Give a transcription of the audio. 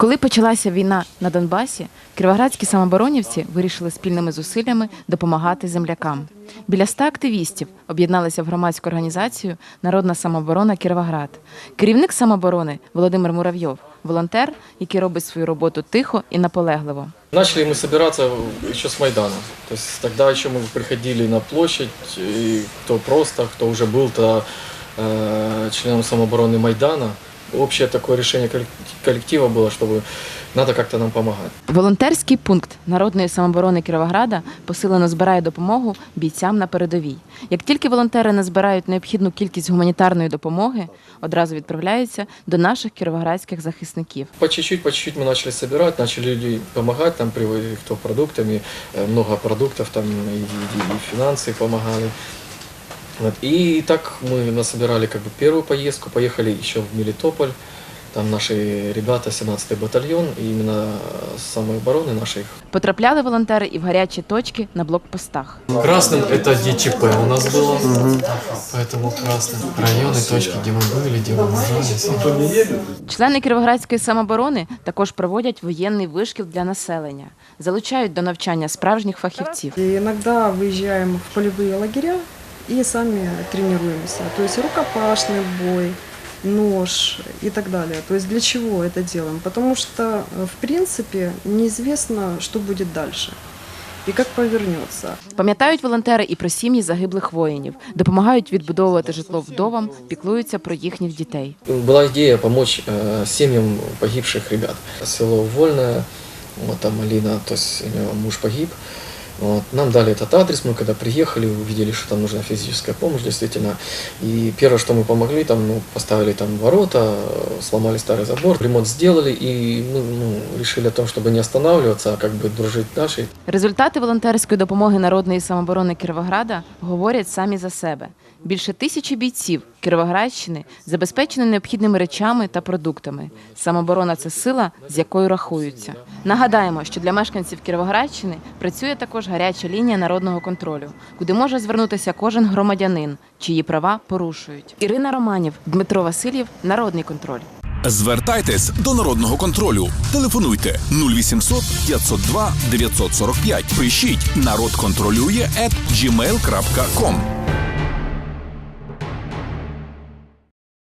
Коли почалася війна на Донбасі, кіровоградські самооборонівці вирішили спільними зусиллями допомагати землякам. Біля ста активістів об'єдналися в громадську організацію Народна самооборона Кіровоград. Керівник самооборони Володимир Муравйов, волонтер, який робить свою роботу тихо і наполегливо. Начали мы собираться еще с Майдана. То есть тогда еще мы приходили на площадь, и кто просто, кто уже был то э, членом самообороны Майдана. Общее такое решение коллек- коллектива было, чтобы надо как-то нам помогать. Волонтерський пункт народної самооборони Кіровограда посилено збирає допомогу бійцям на передовій. Як тільки волонтери назбирають необхідну кількість гуманітарної допомоги, одразу відправляються до наших кіровоградських захисників. По чуть-чуть, по чуть-чуть мы начали собирать, начали люди помогать, там привозили кто продуктами, э, много продуктов, там и, и- и финансы помогали. Вот. И так мы насобирали как бы первую поездку, поехали еще в Мелитополь, там наши ребята, 17-й батальон, и именно с самой обороны нашей Потрапляли волонтери і в гарячі точки на блокпостах. Красным это ДЧП у нас было, поэтому красным районы, точки, где мы были, где мы ужались. Члени кіровоградської самооборони також проводять воєнний вишкіл для населення, залучають до навчання справжніх фахівців. И иногда выезжаем в полевые лагеря и сами тренируемся. То есть рукопашный бой, нож и так далее. То есть для чего это делаем? Потому что, э, в принципе, неизвестно, что будет дальше и как повернется. Пам'ятають волонтери і про сім'ї загиблих воїнів, допомагають відбудовувати житло вдовам, піклуються про їхніх дітей. Была идея помочь э, семьям погибших ребят. Село Вольное, вот там Алина, то есть у нее муж погиб. Вот. Нам дали этот адрес, мы когда приехали, увидели, что там нужна физическая помощь, действительно. И первое, что мы помогли, там, ну, поставили там ворота, э, сломали старый забор, ремонт сделали, и мы ну, решили о том, чтобы не останавливаться, а как бы дружить дальше. Результати волонтерської допомоги народної самооборони Кіровограда говорять самі за себе. Більше тисячі бійців Кіровоградщини забезпечені необхідними речами та продуктами. Самооборона це сила, з якою рахуються. Нагадаємо, що для мешканців Кіровоградщини працює також гаряча лінія народного контролю, куди може звернутися кожен громадянин, чиї права порушують. Ірина Романів, Дмитро Васильєв, Народний контроль. Звертайтесь до народного контролю. Телефонуйте 0800 502 945. Пишіть народ контролює at.